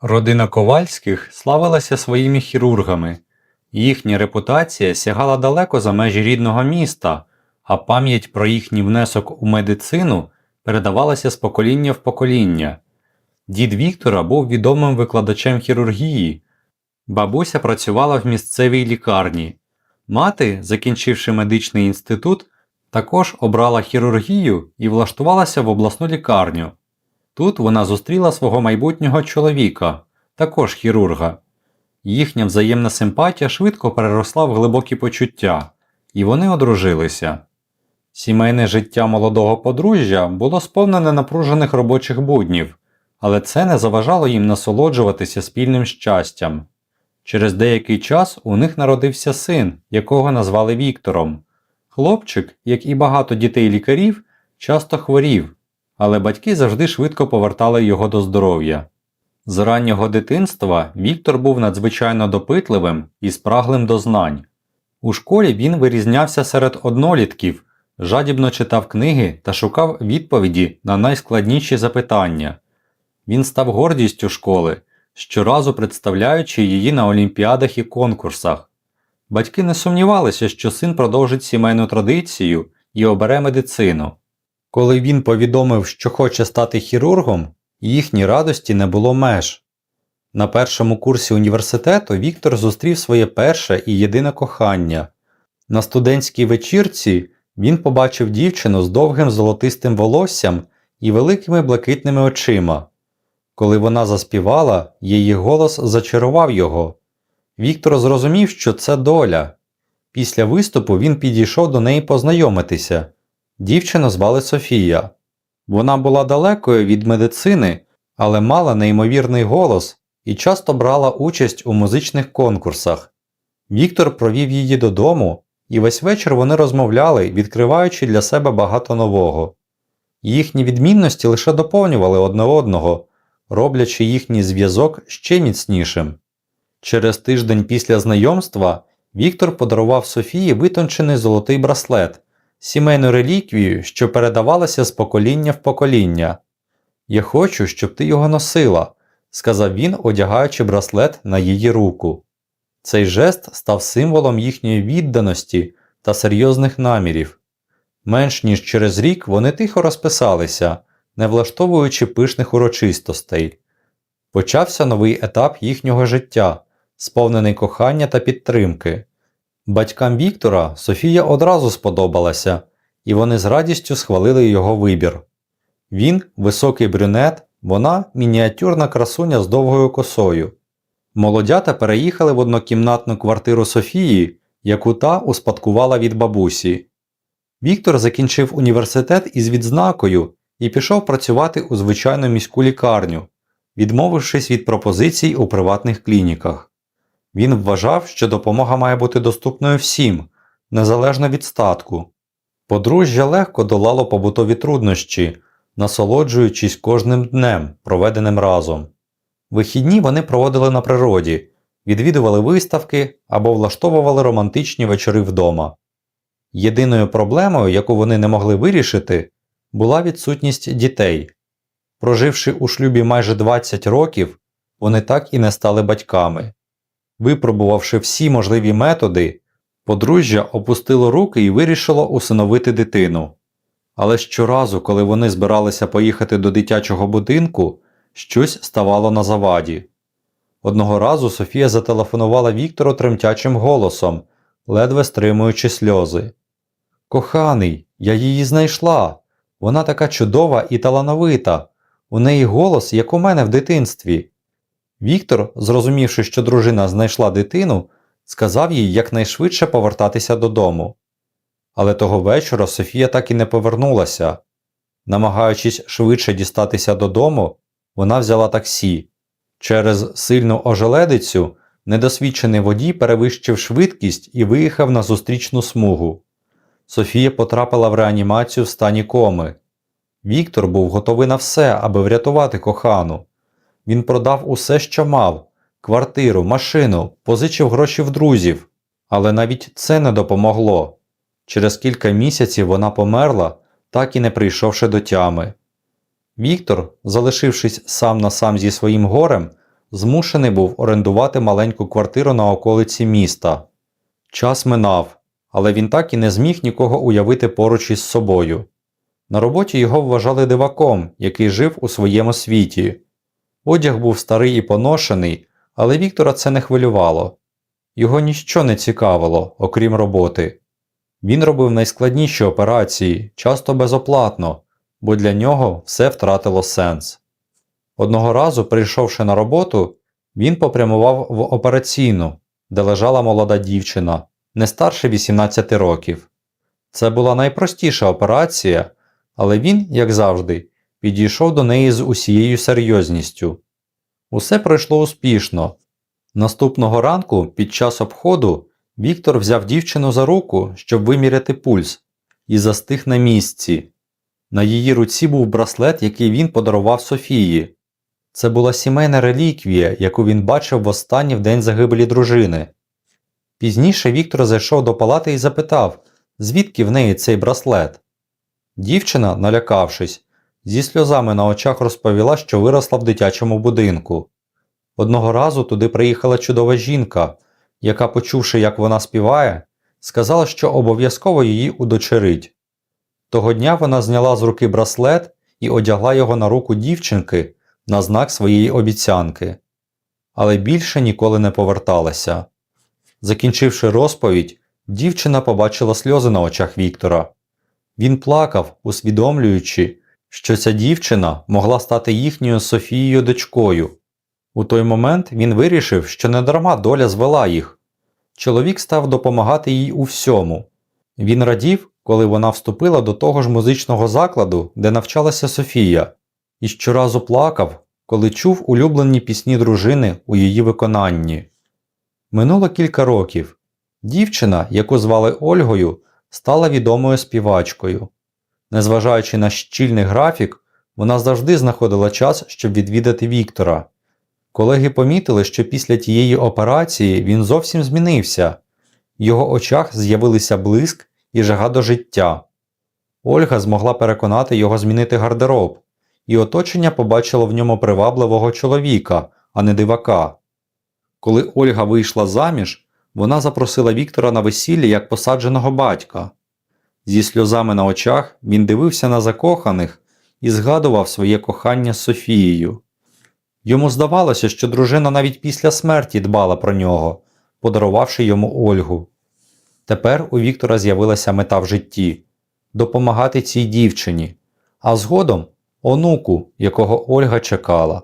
Родина Ковальських славилася своїми хірургами. Їхня репутація сягала далеко за межі рідного міста, а пам'ять про їхній внесок у медицину передавалася з покоління в покоління. Дід Віктора був відомим викладачем хірургії, бабуся працювала в місцевій лікарні. Мати, закінчивши медичний інститут, також обрала хірургію і влаштувалася в обласну лікарню. Тут вона зустріла свого майбутнього чоловіка, також хірурга. Їхня взаємна симпатія швидко переросла в глибокі почуття, і вони одружилися. Сімейне життя молодого подружжя було сповнене напружених робочих буднів, але це не заважало їм насолоджуватися спільним щастям. Через деякий час у них народився син, якого назвали Віктором. Хлопчик, як і багато дітей лікарів, часто хворів, але батьки завжди швидко повертали його до здоров'я. З раннього дитинства Віктор був надзвичайно допитливим і спраглим до знань. У школі він вирізнявся серед однолітків, жадібно читав книги та шукав відповіді на найскладніші запитання. Він став гордістю школи, щоразу представляючи її на олімпіадах і конкурсах. Батьки не сумнівалися, що син продовжить сімейну традицію і обере медицину. Коли він повідомив, що хоче стати хірургом, їхній радості не було меж. На першому курсі університету Віктор зустрів своє перше і єдине кохання. На студентській вечірці він побачив дівчину з довгим золотистим волоссям і великими блакитними очима. Коли вона заспівала, її голос зачарував його. Віктор зрозумів, що це доля. Після виступу він підійшов до неї познайомитися. Дівчину звали Софія. Вона була далекою від медицини, але мала неймовірний голос і часто брала участь у музичних конкурсах. Віктор провів її додому, і весь вечір вони розмовляли, відкриваючи для себе багато нового. Їхні відмінності лише доповнювали одне одного, роблячи їхній зв'язок ще міцнішим. Через тиждень після знайомства Віктор подарував Софії витончений золотий браслет, сімейну реліквію, що передавалася з покоління в покоління. Я хочу, щоб ти його носила, сказав він, одягаючи браслет на її руку. Цей жест став символом їхньої відданості та серйозних намірів. Менш ніж через рік вони тихо розписалися, не влаштовуючи пишних урочистостей. Почався новий етап їхнього життя, сповнений кохання та підтримки. Батькам Віктора Софія одразу сподобалася, і вони з радістю схвалили його вибір. Він високий брюнет, вона мініатюрна красуня з довгою косою. Молодята переїхали в однокімнатну квартиру Софії, яку та успадкувала від бабусі. Віктор закінчив університет із відзнакою і пішов працювати у звичайну міську лікарню, відмовившись від пропозицій у приватних клініках. Він вважав, що допомога має бути доступною всім, незалежно від статку. Подружжя легко долало побутові труднощі, насолоджуючись кожним днем, проведеним разом. Вихідні вони проводили на природі, відвідували виставки або влаштовували романтичні вечори вдома. Єдиною проблемою, яку вони не могли вирішити, була відсутність дітей. Проживши у шлюбі майже 20 років, вони так і не стали батьками. Випробувавши всі можливі методи, подружжя опустило руки і вирішило усиновити дитину. Але щоразу, коли вони збиралися поїхати до дитячого будинку, щось ставало на заваді. Одного разу Софія зателефонувала Віктору тремтячим голосом, ледве стримуючи сльози. Коханий, я її знайшла. Вона така чудова і талановита. У неї голос, як у мене в дитинстві. Віктор, зрозумівши, що дружина знайшла дитину, сказав їй якнайшвидше повертатися додому. Але того вечора Софія так і не повернулася. Намагаючись швидше дістатися додому, вона взяла таксі. Через сильну ожеледицю недосвідчений водій перевищив швидкість і виїхав на зустрічну смугу. Софія потрапила в реанімацію в стані коми. Віктор був готовий на все, аби врятувати кохану. Він продав усе, що мав квартиру, машину, позичив гроші в друзів, але навіть це не допомогло. Через кілька місяців вона померла, так і не прийшовши до тями. Віктор, залишившись сам на сам зі своїм горем, змушений був орендувати маленьку квартиру на околиці міста. Час минав, але він так і не зміг нікого уявити поруч із собою. На роботі його вважали диваком, який жив у своєму світі. Одяг був старий і поношений, але Віктора це не хвилювало. Його ніщо не цікавило, окрім роботи. Він робив найскладніші операції, часто безоплатно, бо для нього все втратило сенс. Одного разу, прийшовши на роботу, він попрямував в операційну, де лежала молода дівчина, не старше 18 років. Це була найпростіша операція, але він, як завжди, підійшов до неї з усією серйозністю. Усе пройшло успішно. Наступного ранку, під час обходу, Віктор взяв дівчину за руку, щоб виміряти пульс, і застиг на місці. На її руці був браслет, який він подарував Софії. Це була сімейна реліквія, яку він бачив востаннє в день загибелі дружини. Пізніше Віктор зайшов до палати і запитав, звідки в неї цей браслет. Дівчина, налякавшись, зі сльозами на очах розповіла, що виросла в дитячому будинку. Одного разу туди приїхала чудова жінка, яка, почувши, як вона співає, сказала, що обов'язково її удочерить. Того дня вона зняла з руки браслет і одягла його на руку дівчинки на знак своєї обіцянки, але більше ніколи не поверталася. Закінчивши розповідь, дівчина побачила сльози на очах Віктора. Він плакав, усвідомлюючи, що ця дівчина могла стати їхньою Софією дочкою. У той момент він вирішив, що недарма доля звела їх. Чоловік став допомагати їй у всьому. Він радів, коли вона вступила до того ж музичного закладу, де навчалася Софія, і щоразу плакав, коли чув улюблені пісні дружини у її виконанні. Минуло кілька років. Дівчина, яку звали Ольгою, стала відомою співачкою. Незважаючи на щільний графік, вона завжди знаходила час, щоб відвідати Віктора. Колеги помітили, що після тієї операції він зовсім змінився. В його очах з'явилися блиск і жага до життя. Ольга змогла переконати його змінити гардероб, і оточення побачило в ньому привабливого чоловіка, а не дивака. Коли Ольга вийшла заміж, вона запросила Віктора на весілля як посадженого батька. Зі сльозами на очах він дивився на закоханих і згадував своє кохання з Софією. Йому здавалося, що дружина навіть після смерті дбала про нього, подарувавши йому Ольгу. Тепер у Віктора з'явилася мета в житті допомагати цій дівчині, а згодом онуку, якого Ольга чекала.